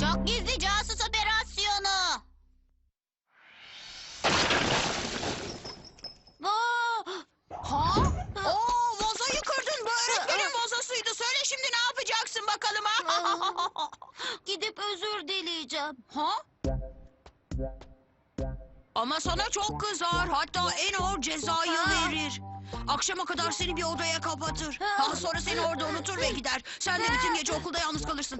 Çok gizli casus operasyonu. Aa, ha? Oo, vazoyu kırdın. Bu öğretmenin vazosuydu. Söyle şimdi ne yapacaksın bakalım ha? Gidip özür dileyeceğim. ha? Ama sana çok kızar. Hatta en ağır cezayı verir. Akşama kadar seni bir odaya kapatır. Ha. Ha, sonra seni orada unutur ve gider. Sen de bütün gece okulda yalnız kalırsın.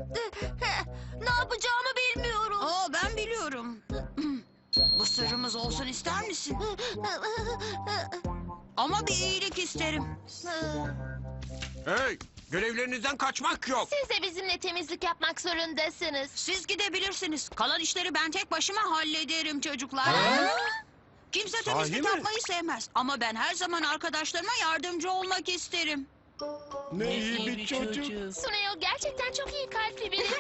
ne yapacağımı bilmiyorum. Aa ben biliyorum. Bu sırrımız olsun ister misin? Ama bir iyilik isterim. Hey, görevlerinizden kaçmak yok. Siz de bizimle temizlik yapmak zorundasınız. Siz gidebilirsiniz. Kalan işleri ben tek başıma hallederim çocuklar. Kimse Sahi temizlik mi? yapmayı sevmez. Ama ben her zaman arkadaşlarıma yardımcı olmak isterim. Ne iyi bir çocuk. Suneo gerçekten çok iyi kalpli biri.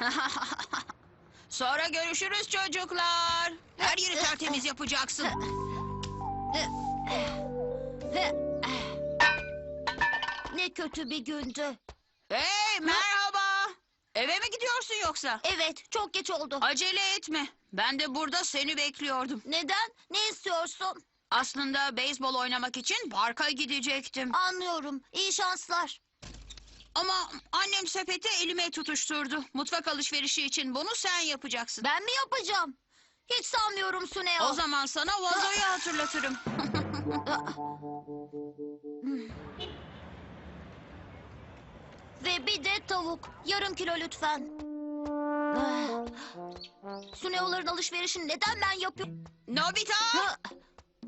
Sonra görüşürüz çocuklar. Her yeri tertemiz yapacaksın. ne kötü bir gündü. Hey merhaba. Eve mi gidiyorsun yoksa? Evet, çok geç oldu. Acele etme. Ben de burada seni bekliyordum. Neden? Ne istiyorsun? Aslında beyzbol oynamak için parka gidecektim. Anlıyorum. İyi şanslar. Ama annem sepeti elime tutuşturdu. Mutfak alışverişi için bunu sen yapacaksın. Ben mi yapacağım? Hiç sanmıyorum Suneo. O zaman sana vazoyu hatırlatırım. Ve bir de tavuk. Yarım kilo lütfen. Ah. Suneo'ların alışverişini neden ben yapıyorum? Nobita! Ha,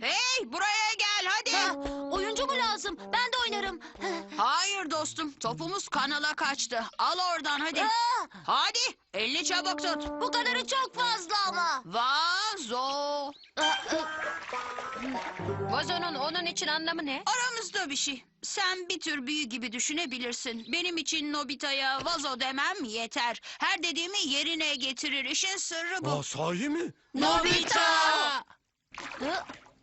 Hey buraya gel ha, hadi. oyuncu mu lazım? Ben de oynarım. Ha, Hayır dostum topumuz kanala kaçtı. Al oradan hadi. ah, Hadi elini çabuk tut. bu kadarı çok fazla ama. Vazo. Vazonun onun için anlamı ne? Aramızda bir şey. Sen bir tür büyü gibi düşünebilirsin. Benim için Nobita'ya vazo demem yeter. Her dediğimi yerine getirir. İşin sırrı bu. Aa, sahi mi? Nobita! Ah,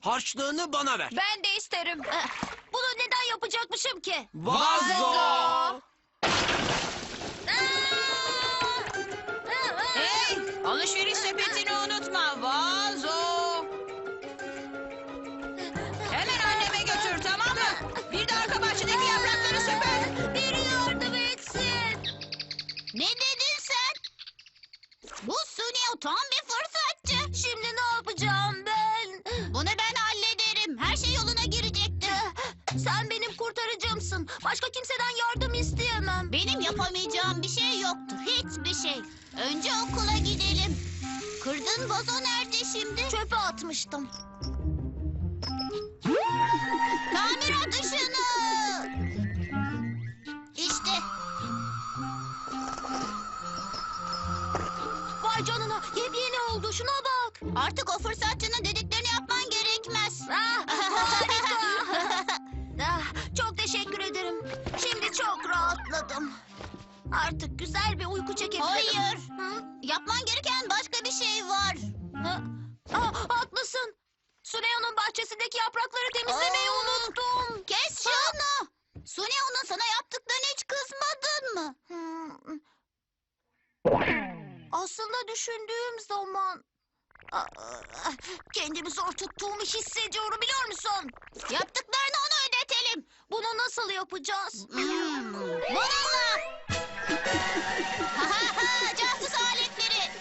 Harçlığını bana ver. Ben de isterim. ah. Bunu neden yapacakmışım ki? Vazo! Ah, ah. Hey alışveriş sepetini unutma. Vazo. Hemen anneme götür tamam mı? Bir de arka bahçedeki yaprakları süper. Biri yardım etsin. Ne dedin sen? Bu Suneo tam bir fırsatçı. Şimdi ne Her şey yoluna girecektir. Sen benim kurtarıcımsın. Başka kimseden yardım isteyemem. Benim yapamayacağım bir şey yoktur. Hiçbir şey. Önce okula gidelim. Kırdığın vazo nerede şimdi? Çöpe atmıştım. Tamir at ışını. İşte. Vay canına yepyeni oldu şuna bak. Artık o fırsatçının dediklerini Artık güzel bir uyku çekebilirim. Hayır. Hı? Yapman gereken başka bir şey var. Hı? Ah, haklısın. Suneo'nun bahçesindeki yaprakları temizlemeyi Aa. unuttum. Kes şunu. Suneo'nun sana yaptıklarına hiç kızmadın mı? Hmm. Aslında düşündüğüm zaman... Ah, Kendimi zor tuttuğumu hissediyorum biliyor musun? Yaptıklarını ona ödetelim. Bunu nasıl yapacağız? Hmm. Bununla. Ha casus aletleri.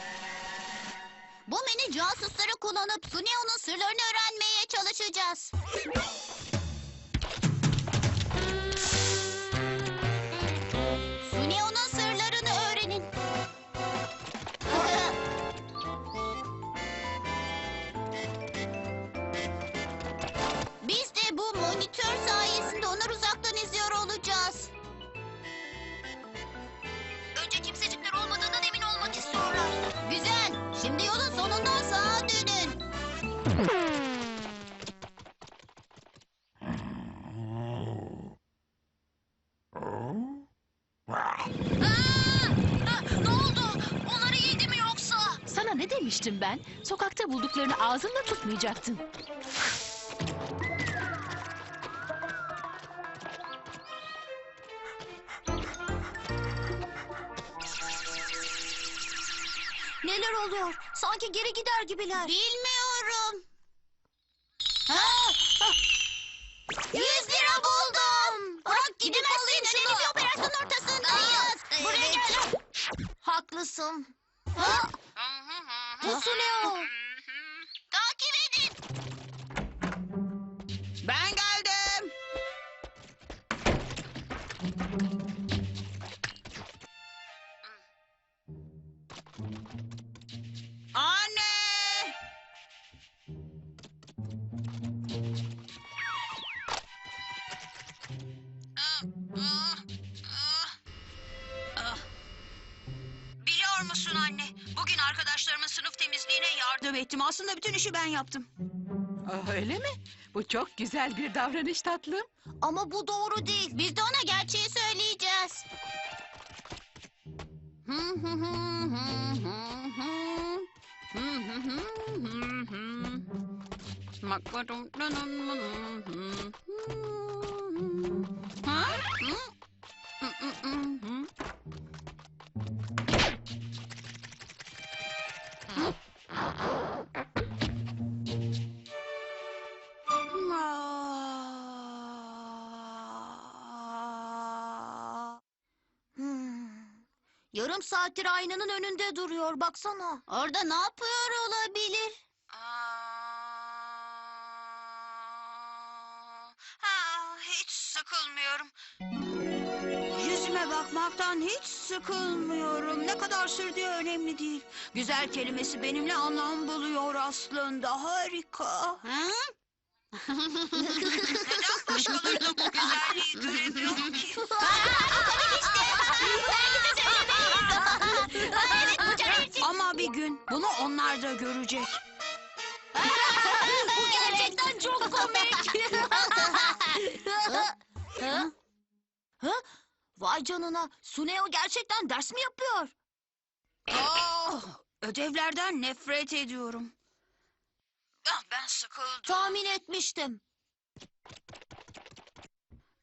Bu mini casusları kullanıp Suneo'nun sırlarını öğrenmeye çalışacağız. Ne oldu? Onları yedi mi yoksa? Sana ne demiştim ben? Sokakta bulduklarını ağzınla tutmayacaktın. Neler oluyor? Sanki geri gider gibiler. Bilmiyorum. Olmalısın. Ha? Bu Suneo. Takip Aslında bütün işi ben yaptım. Ah, öyle mi? Bu çok güzel bir davranış tatlım. Ama bu doğru değil. Biz de ona gerçeği söyleyeceğiz. Ha? Hmm. Yarım saattir aynanın önünde duruyor. Baksana. Orada ne yapıyor olabilir? Ha, hiç sıkılmıyorum. Yüzüme bakmaktan hiç sıkılmıyorum. Ne kadar sürdüğü önemli değil. Güzel kelimesi benimle anlam buluyor aslında. Harika. Neden başkaları da bu güzelliği göremiyor ki? Onlar da görecek. bu gerçekten çok komik. Ha? Ha? Vay canına. Suneo gerçekten ders mi yapıyor? Oh, ödevlerden nefret ediyorum. Ah, Ben sıkıldım. Tahmin etmiştim.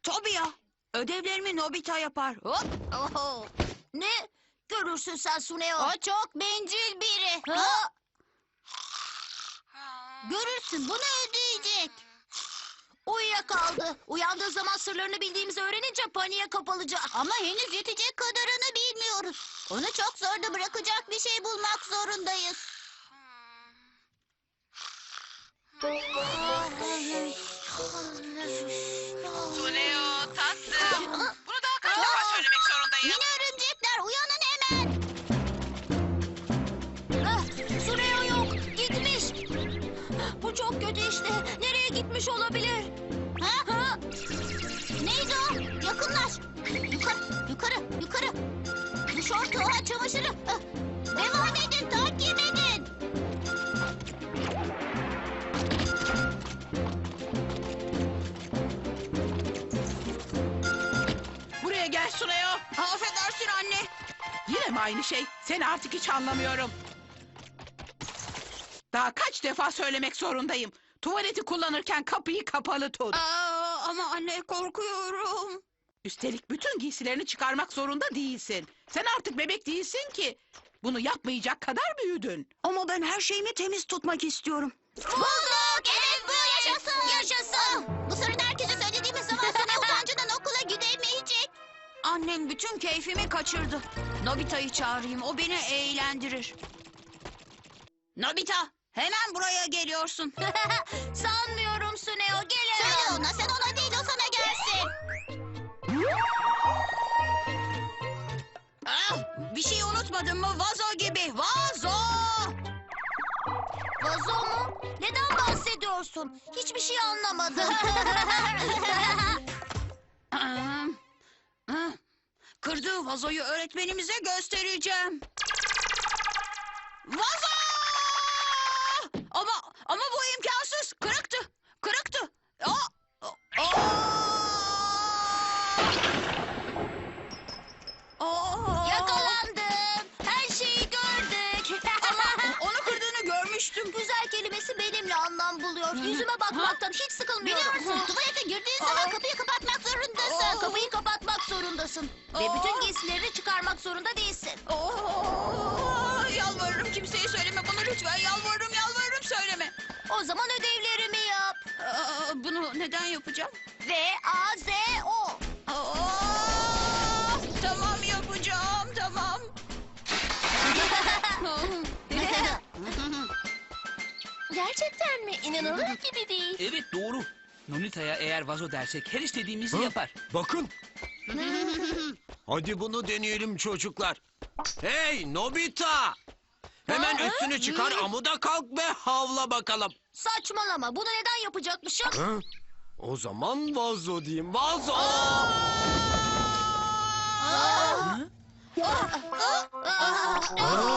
Tabii ya. Ödevlerimi Nobita yapar. Hop. Oho. Ne? Görürsün sen Suneo. O çok bencil biri. Görürsün bunu ödeyecek. Uyuyakaldı. Uyandığı zaman sırlarını bildiğimizi öğrenince paniğe kapılacak. Ama henüz yetecek kadarını bilmiyoruz. Onu çok zorda bırakacak bir şey bulmak zorundayız. Gitmiş olabilir? Ha? ha? Neydi o? Yakınlaş. Yukarı, yukarı, yukarı. Bu şortu, ha çamaşırı. Ah, Devam edin, takip edin. Buraya gel Suneo. Affedersin anne. Yine mi aynı şey? Seni artık hiç anlamıyorum. Daha kaç defa söylemek zorundayım. Tuvaleti kullanırken kapıyı kapalı tut. Aa, ama anne korkuyorum. Üstelik bütün giysilerini çıkarmak zorunda değilsin. Sen artık bebek değilsin ki. Bunu yapmayacak kadar büyüdün. Ama ben her şeyimi temiz tutmak istiyorum. Bulduk, evet bu yaşasın. Yaşasın. Bu sorunu herkese söylediğimiz zaman Suneo utancından okula gidemeyecek. Annem bütün keyfimi kaçırdı. Nobita'yı çağırayım. O beni eğlendirir. Nobita, hemen buraya geliyorsun. Sanmıyorum Suneo, gelemem. Söyle ona, sen ona değil o sana gelsin. Ah, bir şey unutmadın mı? Vazo gibi. Vazo! Vazo mu? Neden bahsediyorsun? Hiçbir şey anlamadım. Ah, ah. Kırdığı vazoyu öğretmenimize göstereceğim. Vazo! Kelimesi benimle anlam buluyor. Yüzüme bakmaktan hiç sıkılmıyorum. Biliyorsun tuvalete girdiğin zaman kapıyı kapatmak zorundasın. Aa. Kapıyı kapatmak zorundasın. Ve Aa. bütün giysilerini çıkarmak zorunda değilsin. Oo, yalvarırım kimseye söyleme bunu lütfen. Yalvarırım yalvarırım söyleme. O zaman ödevlerimi yap. Aa, bunu neden yapacağım? V A Z O. Aa, tamam yapacağım tamam. Gerçekten mi? İnanılır gibi değil. Evet doğru. Nonita'ya eğer vazo dersek her istediğimizi Ha? yapar. Bakın. Hadi bunu deneyelim çocuklar. Hey Nobita! Hemen üstünü çıkar amuda kalk ve havla bakalım. Saçmalama. Bunu neden yapacakmışım? Ha? O zaman vazo diyeyim. Vazo! Merhaba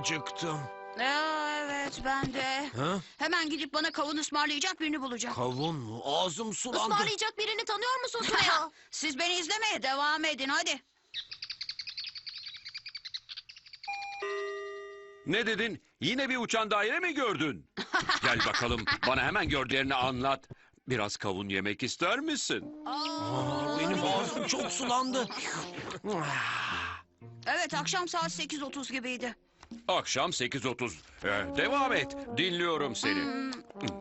acıktım. Aa, evet ben de. Ha? Hemen gidip bana kavun ısmarlayacak birini bulacağım. Kavun mu? Ağzım sulandı. Ismarlayacak birini tanıyor musun Teo? Siz beni izlemeye devam edin hadi. Ne dedin? Yine bir uçan daire mi gördün? Gel bakalım bana hemen gördüklerini anlat. Biraz kavun yemek ister misin? Aa, benim ağzım çok sulandı. Evet akşam saat 8.30 gibiydi. Akşam 8.30. Ee, devam et. Dinliyorum seni. Hmm,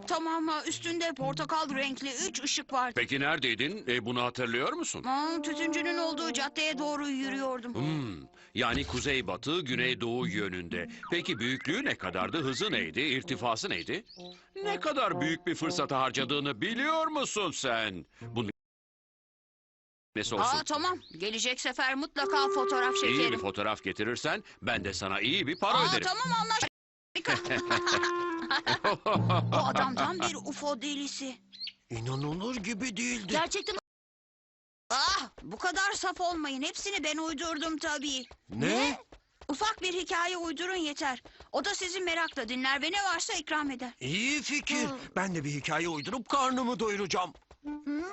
tamam ha, üstünde portakal renkli üç ışık vardı. Peki neredeydin? E, bunu hatırlıyor musun? Aa, tütüncünün olduğu caddeye doğru yürüyordum. Hmm, yani kuzeybatı, güneydoğu yönünde. Peki büyüklüğü ne kadardı? Hızı neydi? İrtifası neydi? Ne kadar büyük bir fırsatı harcadığını biliyor musun sen? Bunun nesi olsun? Aa tamam gelecek sefer mutlaka fotoğraf İyi bir çekerim. fotoğraf getirirsen ben de sana iyi bir para Aa öderim. tamam anlaştık. o adam tam bir UFO delisi. İnanılır gibi değildi. Gerçekten Ah bu kadar saf olmayın. Hepsini ben uydurdum tabii. Ne? Ufak bir hikaye uydurun yeter. O da sizi merakla dinler ve ne varsa ikram eder. İyi fikir. Ben de bir hikaye uydurup karnımı doyuracağım. Hmm.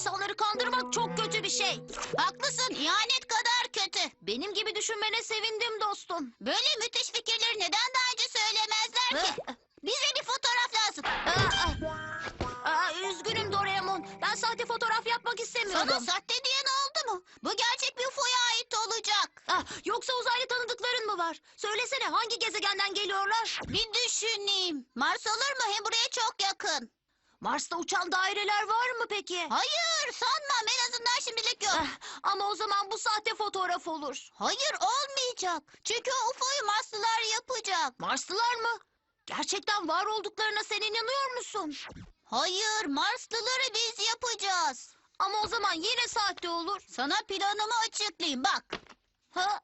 İnsanları kandırmak çok kötü bir şey. Haklısın. ihanet kadar kötü. Benim gibi düşünmene sevindim dostum. Böyle müthiş fikirleri neden daha önce söylemezler ki? Bize bir fotoğraf lazım. Aa, aa, üzgünüm Doraemon. Ben sahte fotoğraf yapmak istemiyorum. Sana sahte diyen oldu mu? Bu gerçek bir UFO'ya ait olacak. Ah, yoksa uzaylı tanıdıkların mı var? Söylesene hangi gezegenden geliyorlar? Bir düşüneyim. Mars olur mu? Hem buraya çok yakın. Mars'ta uçan daireler var mı peki? Hayır sanmam en azından şimdilik yok. ama o zaman bu sahte fotoğraf olur. Hayır olmayacak. Çünkü o UFO'yu Marslılar yapacak. Marslılar mı? Gerçekten var olduklarına sen inanıyor musun? Hayır Marslıları biz yapacağız. Ama o zaman yine sahte olur. Sana planımı açıklayayım bak. Ha,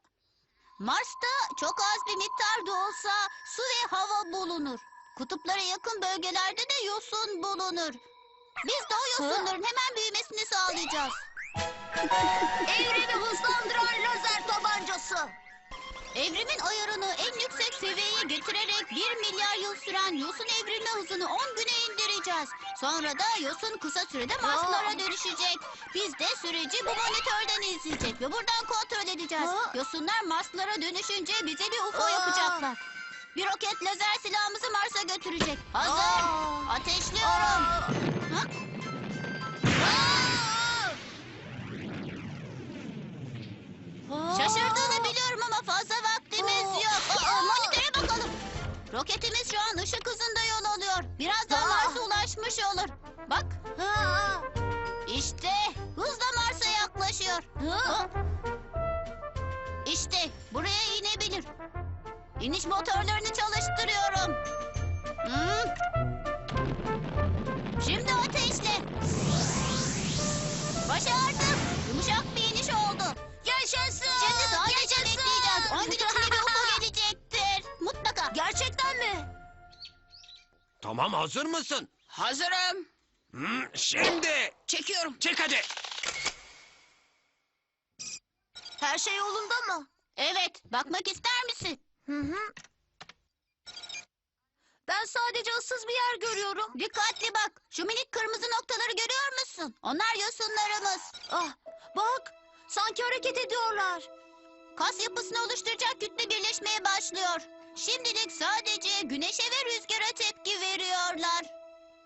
Mars'ta çok az bir miktar da olsa su ve hava bulunur. Kutuplara yakın bölgelerde de yosun bulunur. Biz o yosunların hemen büyümesini sağlayacağız. Evrimi hızlandıran lazer tabancası. Evrimin ayarını en yüksek seviyeye getirerek 1 milyar yıl süren yosun evrilme hızını 10 güne indireceğiz. Sonra da yosun kısa sürede Marslara dönüşecek. Biz de süreci bu monitörden izleyecek ve buradan kontrol edeceğiz. Yosunlar Marslara dönüşünce bize bir UFO yapacaklar. Bir roket lazer silahımızı Mars'a götürecek. Hazır. Ateşliyorum. Ha? Şaşırdığını biliyorum ama fazla vaktimiz yok. Aa, monitöre bakalım. Roketimiz şu an ışık hızında yol alıyor. Birazdan Mars'a ulaşmış olur. Bak. İşte hızla Mars'a yaklaşıyor. İşte buraya inebilir. İniş motorlarını çalıştırıyorum. Hı? Şimdi ateşle. Başardım. Yumuşak bir iniş oldu. Yaşasın. Şimdi sadece bekleyeceğiz. 10 gün içinde bir UFO gelecektir. Mutlaka. Gerçekten mi? Tamam hazır mısın? Hazırım. Hmm, şimdi. Çekiyorum. Çek hadi. Her şey yolunda mı? Evet. Bakmak ister misin? Hı hı. Ben sadece ıssız bir yer görüyorum. Dikkatli bak. Şu minik kırmızı noktaları görüyor musun? Onlar yosunlarımız. Ah, bak. Sanki hareket ediyorlar. Kas yapısını oluşturacak kütle birleşmeye başlıyor. Şimdilik sadece güneşe ve rüzgara tepki veriyorlar.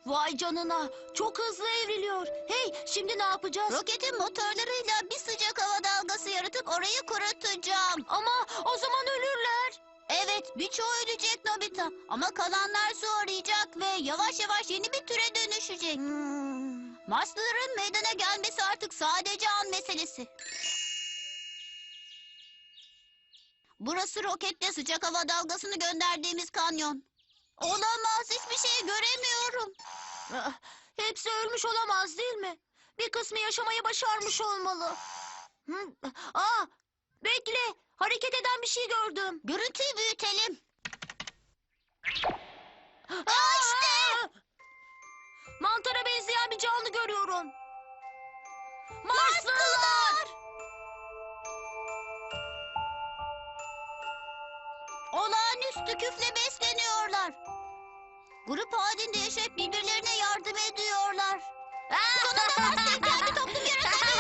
Vay canına. Çok hızlı evriliyor. Hey şimdi ne yapacağız? Roketin motorlarıyla bir sıcak hava dalgası yaratıp orayı kurutacağım. Ama o zaman ölürler. Evet birçoğu ölecek Nobita. Ama kalanlar su arayacak ve yavaş yavaş yeni bir türe dönüşecek. Marslıların meydana gelmesi artık sadece an meselesi. Burası roketle sıcak hava dalgasını gönderdiğimiz kanyon. Olamaz hiçbir şey göremiyorum. Ah, Hepsi ölmüş olamaz değil mi? Bir kısmı yaşamayı başarmış olmalı. Hı, Aa, bekle. Hareket eden bir şey gördüm. Görüntüyü büyütelim. Aa, işte. Mantara benzeyen bir canlı görüyorum. Marslılar. Olağanüstü küfle besleniyorlar. Grup halinde yaşayıp birbirlerine yardım ediyorlar. Sonunda Mars'ın kendi toplum yaratabildik.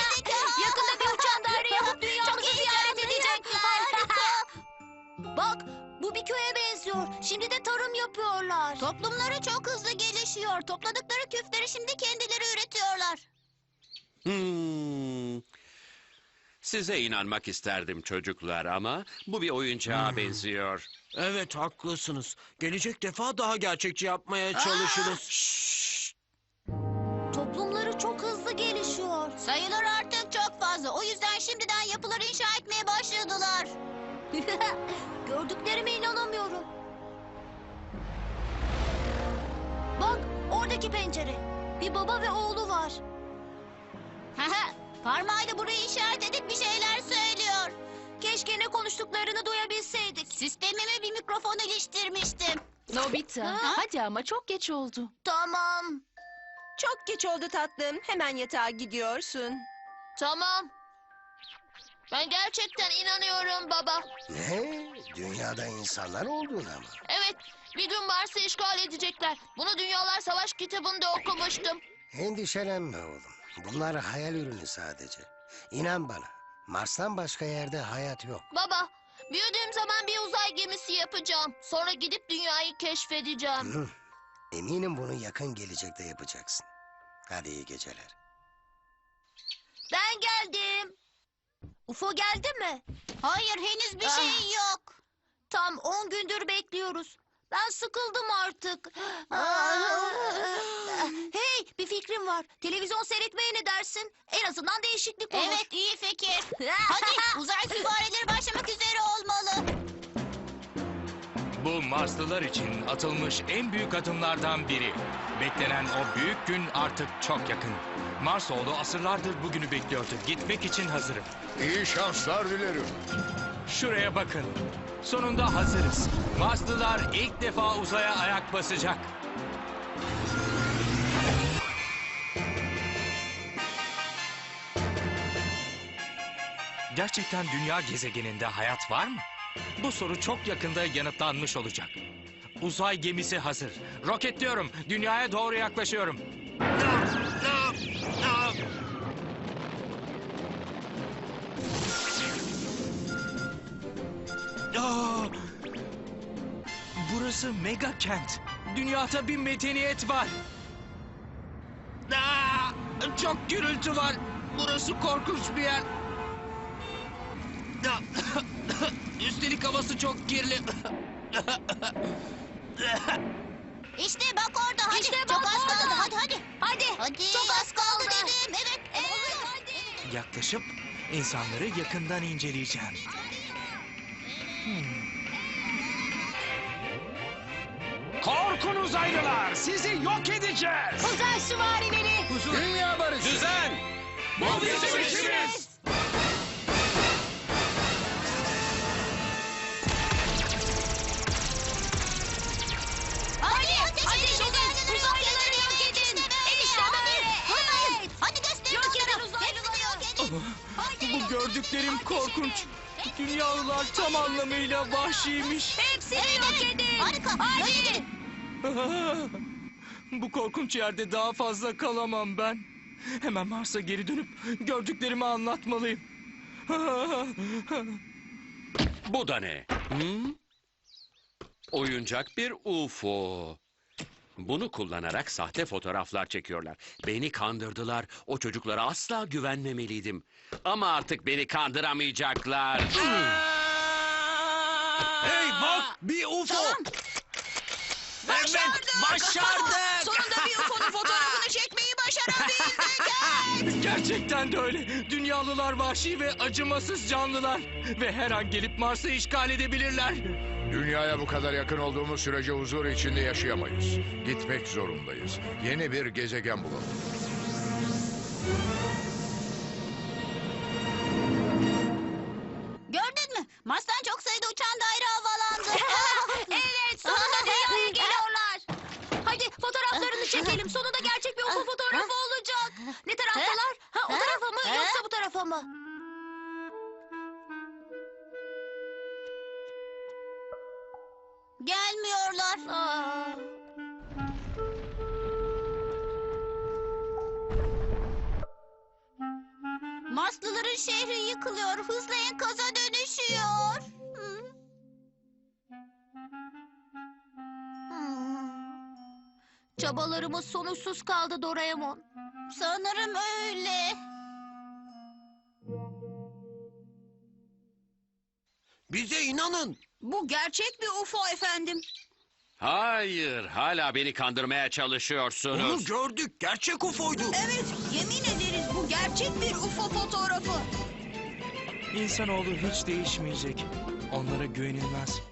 Köye benziyor. Şimdi de tarım yapıyorlar. Toplumları çok hızlı gelişiyor. Topladıkları küfleri şimdi kendileri üretiyorlar. Hmm. Size inanmak isterdim çocuklar ama bu bir oyuncağa benziyor. Evet haklısınız. Gelecek defa daha gerçekçi yapmaya çalışırız. Toplumları çok hızlı gelişiyor. Sayılar artık çok fazla. O yüzden şimdiden yapıları inşa başladılar. Gördüklerime inanamıyorum. Bak oradaki pencere. Bir baba ve oğlu var. Parmağıyla burayı işaret edip bir şeyler söylüyor. Keşke ne konuştuklarını duyabilseydik. Sistemime bir mikrofon iliştirmiştim. Nobita, Ha? hadi ama çok geç oldu. Tamam. Çok geç oldu tatlım. Hemen yatağa gidiyorsun. Tamam. Ben gerçekten inanıyorum baba. Ne? Dünyada insanlar olduğuna mı? Evet, bir gün Mars'ı işgal edecekler. Bunu Dünyalar Savaş kitabında okumuştum. Endişelenme oğlum. Bunlar hayal ürünü sadece. İnan bana. Mars'tan başka yerde hayat yok. Baba, büyüdüğüm zaman bir uzay gemisi yapacağım. Sonra gidip dünyayı keşfedeceğim. Hı. Eminim bunu yakın gelecekte yapacaksın. Hadi iyi geceler. Ben geldim. UFO geldi mi? Hayır, henüz bir şey yok. Tam 10 gündür bekliyoruz. Ben sıkıldım artık. hey, bir fikrim var. Televizyon seyretmeye ne dersin? En azından değişiklik olur. Evet, iyi fikir. Hadi, uzay süvarileri başlamak üzere olmalı. Bu Marslılar için atılmış en büyük adımlardan biri. Beklenen o büyük gün artık çok yakın. Marsoğlu asırlardır bugünü bekliyordu. Gitmek için hazırım. İyi şanslar dilerim. Şuraya bakın. Sonunda hazırız. Marslılar ilk defa uzaya ayak basacak. Gerçekten dünya gezegeninde hayat var mı? Bu soru çok yakında yanıtlanmış olacak. Uzay gemisi hazır. Roketliyorum. Dünyaya doğru yaklaşıyorum. Aa! Burası mega kent. Dünyada bir medeniyet var. Aa! Çok gürültü var. Burası korkunç bir yer. Aa! Üstelik havası çok kirli. İşte bak orada hadi. Çok az kaldı hadi hadi. Hadi. Hadi. Çok az kaldı dedim. Evet. Evet. Hadi. Yaklaşıp insanları yakından inceleyeceğim. Korkun uzaylılar! Sizi yok edeceğiz! Uzay süvarileri. Dünya barışı. Düzen! Bu bizim işimiz! Bu gördüklerim korkunç. Dünyalılar tam anlamıyla vahşiymiş. Hepsini yok edin. Harika. Hadi. Bu korkunç yerde daha fazla kalamam ben. Hemen Mars'a geri dönüp gördüklerimi anlatmalıyım. Bu da ne? Hmm? Oyuncak bir UFO. Bunu kullanarak sahte fotoğraflar çekiyorlar. Beni kandırdılar. O çocuklara asla güvenmemeliydim. Ama artık beni kandıramayacaklar. Hey bak bir UFO. Tamam. Evet başardık. Sonunda bir UFO'nun fotoğrafını çekmeyi başarabildik. Gerçekten de öyle. Dünyalılar vahşi ve acımasız canlılar. Ve her an gelip Mars'ı işgal edebilirler. Dünyaya bu kadar yakın olduğumuz sürece huzur içinde yaşayamayız. Gitmek zorundayız. Yeni bir gezegen bulalım. Çabalarımız sonuçsuz kaldı Doraemon. Sanırım öyle. Bize inanın. Bu gerçek bir UFO efendim. Hayır, hala beni kandırmaya Onu çalışıyorsunuz. gördük. Gerçek UFO'ydu. Evet, yemin ederiz bu gerçek bir UFO fotoğrafı. İnsanoğlu hiç değişmeyecek. Onlara güvenilmez.